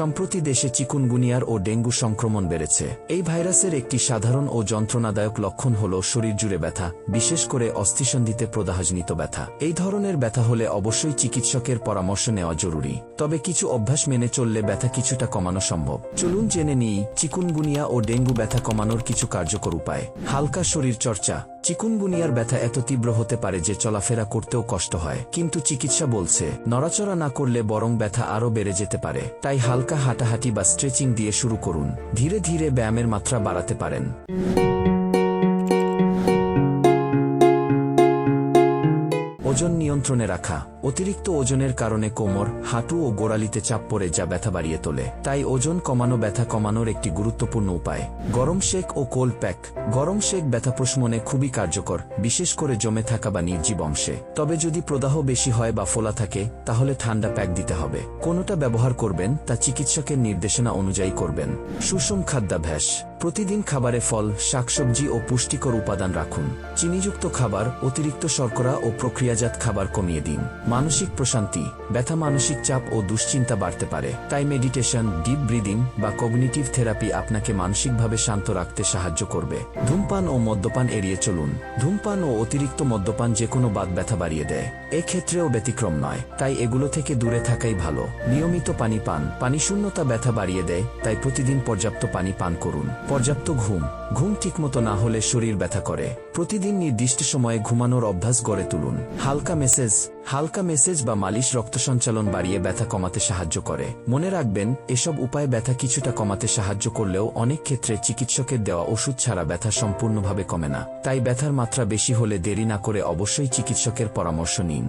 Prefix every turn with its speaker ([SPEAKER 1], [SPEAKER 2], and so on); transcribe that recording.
[SPEAKER 1] সম্প্রতি দেশে চিকুনগুনিয়ার ও ডেঙ্গু সংক্রমণ বেড়েছে। এই ভাইরাসের একটি সাধারণ ও যন্ত্রণাদায়ক লক্ষণ হল শরীর জুড়ে ব্যথা, বিশেষ করে অস্থিসন্ধিতে প্রদাহজনিত ব্যথা। এই ধরনের ব্যথা হলে অবশ্যই চিকিৎসকের পরামর্শ নেওয়া জরুরি। তবে কিছু অভ্যাস মেনে চললে ব্যথা কিছুটা কমানো সম্ভব। চলুন জেনে নিই চিকুনগুনিয়া ও ডেঙ্গু ব্যথা কমানোর কিছু কার্যকর উপায়। হালকা শরীর চর্চা। চিকুনগুনিয়ার ব্যথা এত তীব্র হতে পারে যে চলাফেরা করতেও কষ্ট হয়। কিন্তু চিকিৎসা বলছে, নড়াচড়া না করলে বরং ব্যথা আরও বেড়ে যেতে পারে। তাই হালকা হাঁটাহাঁটি বা স্ট্রেচিং দিয়ে শুরু করুন। ধীরে ধীরে ব্যায়ামের মাত্রা বাড়াতে পারেন। ওজন নিয়ন্ত্রণে রাখা। অতিরিক্ত ওজনের কারণে কোমর, হাঁটু ও গোড়ালিতে চাপ পড়ে যা ব্যথা বাড়িয়ে তোলে। তাই ওজন কমানো, ব্যথা কমানোর একটি গুরুত্বপূর্ণ উপায়। গরম শেক ও কোল্ড প্যাক। গরম শেক ব্যথা প্রশমনে খুবই কার্যকর, বিশেষ করে জমে থাকা বা নির্জীব অংশে। তবে যদি প্রদাহ বেশি হয় বা ফোলা থাকে, তাহলে ঠান্ডা প্যাক দিতে হবে। কোনোটা ব্যবহার করবেন, তা চিকিৎসকের নির্দেশনা অনুযায়ী করবেন। সুষম খাদ্যাভ্যাস। প্রতিদিন খাবারে ফল, শাকসবজি ও পুষ্টিকর উপাদান রাখুন। চিনিযুক্ত খাবার, অতিরিক্ত শর্করা ও প্রক্রিয়াজাত খাবার কমিয়ে দিন। মানসিক প্রশান্তি, ব্যথা মানসিক চাপ ও দুশ্চিন্তা বাড়তে পারে। তাই মেডিটেশন, ডিপ ব্রিদিং বা কগনিটিভ থেরাপি আপনাকে মানসিকভাবে শান্ত রাখতে সাহায্য করবে। ধূমপান ও মদ্যপান এড়িয়ে চলুন। ধূমপান ও অতিরিক্ত মদ্যপান যে কোনো বাদ ব্যথা বাড়িয়ে দেয়। এক্ষেত্রেও ব্যতিক্রম নয়। তাই এগুলো থেকে দূরে থাকাই ভালো। নিয়মিত পানি পান। পানি শূন্যতা ব্যথা বাড়িয়ে দেয়। তাই প্রতিদিন পর্যাপ্ত পানি পান করুন। পর্যাপ্ত ঘুম। ঘুম ঠিকমতো না হলে শরীর ব্যথা করে। প্রতিদিন নির্দিষ্ট সময়ে ঘুমানোর অভ্যাস গড়ে তুলুন। হালকা মেসেজ হালকা মেসেজ বা মালিশ রক্ত সঞ্চালন বাড়িয়ে ব্যথা কমাতে সাহায্য করে। মনে রাখবেন, এসব উপায় ব্যথা কিছুটা কমাতে সাহায্য করলেও অনেক ক্ষেত্রে চিকিৎসকের দেওয়া ওষুধ ছাড়া ব্যথা সম্পূর্ণভাবে কমে না। তাই ব্যথার মাত্রা বেশি হলে দেরি না করে অবশ্যই চিকিৎসকের পরামর্শ নিন।